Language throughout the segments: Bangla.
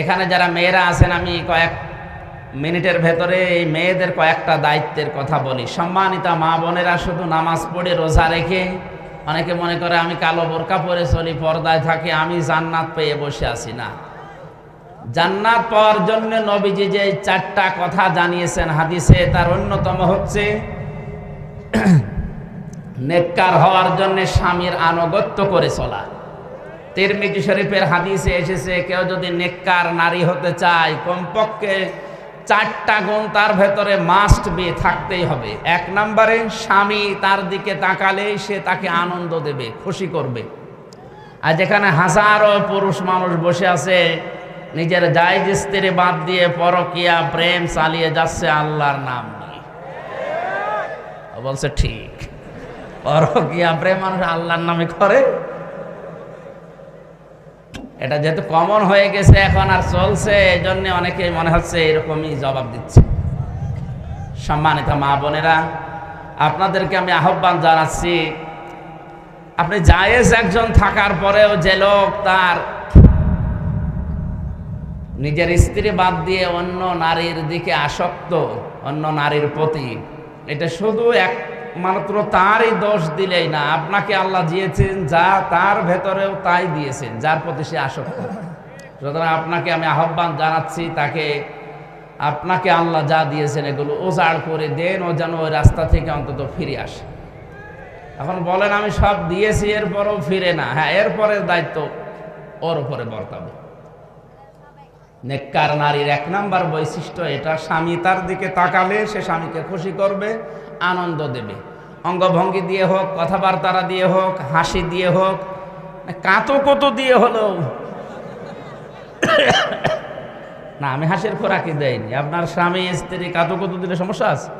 এখানে যারা মেয়েরা আছেন, আমি কয়েক মিনিটের ভেতরে এই মেয়েদের কয়েকটা দায়িত্বের কথা বলি। সম্মানিতা মা বোনেরা, শুধু নামাজ পড়ে রোজা রেখে অনেকে মনে করে, আমি কালো বোরকা পরে চলি, পর্দায় থাকি, আমি জান্নাত পেয়ে বসে আছি। না। জান্নাত পাওয়ার জন্য নবীজি যে চারটা কথা জানিয়েছেন হাদিসে, তার অন্যতম হচ্ছে, নেককার হওয়ার জন্য স্বামীর আনুগত্য করে চলা। তিরমিজি শরীফের হাদিসে এসেছে, কেউ যদি নেককার নারী হতে চায়, কমপক্ষে চারটা গুণ তার ভেতরে মাস্ট বি থাকতেই হবে। এক নম্বরে, স্বামী তার দিকে তাকালে সে তাকে আনন্দ দেবে, খুশি করবে। আর যেখানে হাজারো পুরুষ মানুষ বসে আছে, নিজের জায়জ স্ত্রী বাদ দিয়ে পরকিয়া, প্রেম চালিয়ে যাচ্ছে আল্লাহর নাম নিয়ে। বলছে, ঠিক। পরকিয়া, প্রেম মানুষ আল্লাহর নামে করে। এটা যেহেতু কমন হয়ে গেছে এখন আর চলছে এই জন্য অনেকে মনে হচ্ছে এরকমই জবাব দিচ্ছে। সম্মানিত মা বোনেরা, আপনাদেরকে আমি আহ্বান জানাচ্ছি, আপনি জায়েজ একজন থাকার পরেও যে লোক তার নিজের স্ত্রী বাদ দিয়ে অন্য নারীর দিকে আসক্ত, অন্য নারীর প্রতি, এটা শুধু এক মাত্র তারই দোষ দিলেই না। আপনাকে আল্লাহ দিয়েছেন যা তার ভেতরেও তাই দিয়েছেন, যার প্রতি সে আসক্ত। সুতরাং আপনাকে আমি আহ্বান জানাচ্ছি, তাকে আপনাকে আল্লাহ যা দিয়েছেন এগুলো ওজাড় করে দেন ও যেন ওই রাস্তা থেকে অন্তত ফিরে আসে। এখন বলেন, আমি সব দিয়েছি, এরপরেও ফিরে না। হ্যাঁ এরপরের দায়িত্ব ওর উপরে বর্তাবে। নেককার নারীর এক নাম্বার বৈশিষ্ট্য এটা, স্বামী তার দিকে তাকালে সে স্বামীকে খুশি করবে, আনন্দ দেবে। অঙ্গভঙ্গি দিয়ে হোক, কথাবার্তারা দিয়ে হোক, হাসি দিয়ে হোক কাতো কত দিয়ে হলো না, আমি হাসির খোরাকি দেয়নি আপনার স্বামী, স্ত্রী কাতো কত দিলে সমস্যা আছে?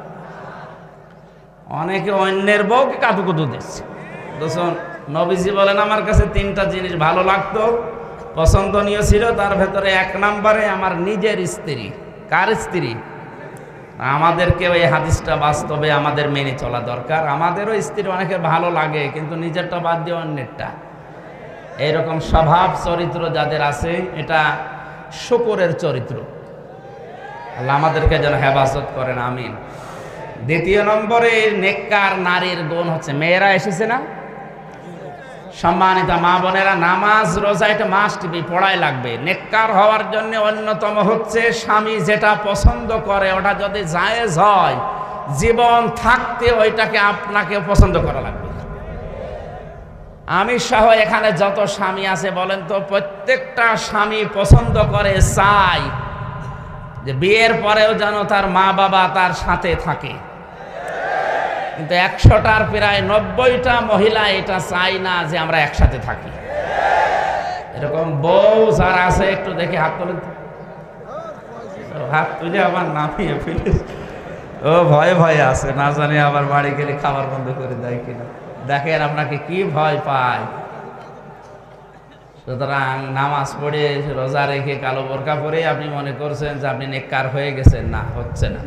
অনেকে অন্যের বউকে কাতু কুতু দিচ্ছে। দোষণ, নবীজি বলেন, আমার কাছে তিনটা জিনিস ভালো লাগতো। পছন্দনীয় ছিল, তার ভেতরে এক নম্বরে আমার নিজের স্ত্রী। কার স্ত্রী? আমাদেরকে ওই হাদিসটা বাস্তবে আমাদের মেনে চলা দরকার। আমাদেরও স্ত্রী অনেকে ভালো লাগে, কিন্তু নিজেরটা বাদ দিয়ে অন্যেরটা। এইরকম স্বভাব, চরিত্র যাদের আছে, এটা শুকরের চরিত্র। আল্লাহ আমাদেরকে যেন হেফাজত করেন, আমিন। দ্বিতীয় নম্বরে, নেককার নারীর গুণ হচ্ছে, মেয়েরা এসেছে না? সম্মানিত মা বোনেরা, নামাজ, রোজা, এটা মাস্ট বি পড়াই লাগবে। নেককার হওয়ার জন্য অন্যতম হচ্ছে স্বামী যেটা পছন্দ করে, ওটা যদি জায়েজ হয়, জীবন থাকতে ওইটাকে আপনাকে পছন্দ করা লাগবে। আমি সহ এখানে যত স্বামী আছে, বলেন তো, প্রত্যেকটা স্বামী পছন্দ করে চাই যে বিয়ের পরেও যেন তার মা বাবা তার সাথে থাকে। কিন্তু একশোটার প্রায় নব্বইটা মহিলা এটা চাই না যে আমরা একসাথে থাকি। এরকম বউ যারা আছে, একটু দেখে হাত তোলেন হাত তুলে আবার নামিয়ে ফেলে। ও, ভয়ে ভয়ে আছে, না জানি আবার বাড়ি গেলে খাবার বন্ধ করে দেয় কিনা। দেখেন আপনাকে কি ভয় পায়। সুতরাং নামাজ পড়ে, রোজা রেখে কালো বোরকা পরে আপনি মনে করছেন যে আপনি নেককার হয়ে গেছেন। না, হচ্ছে না।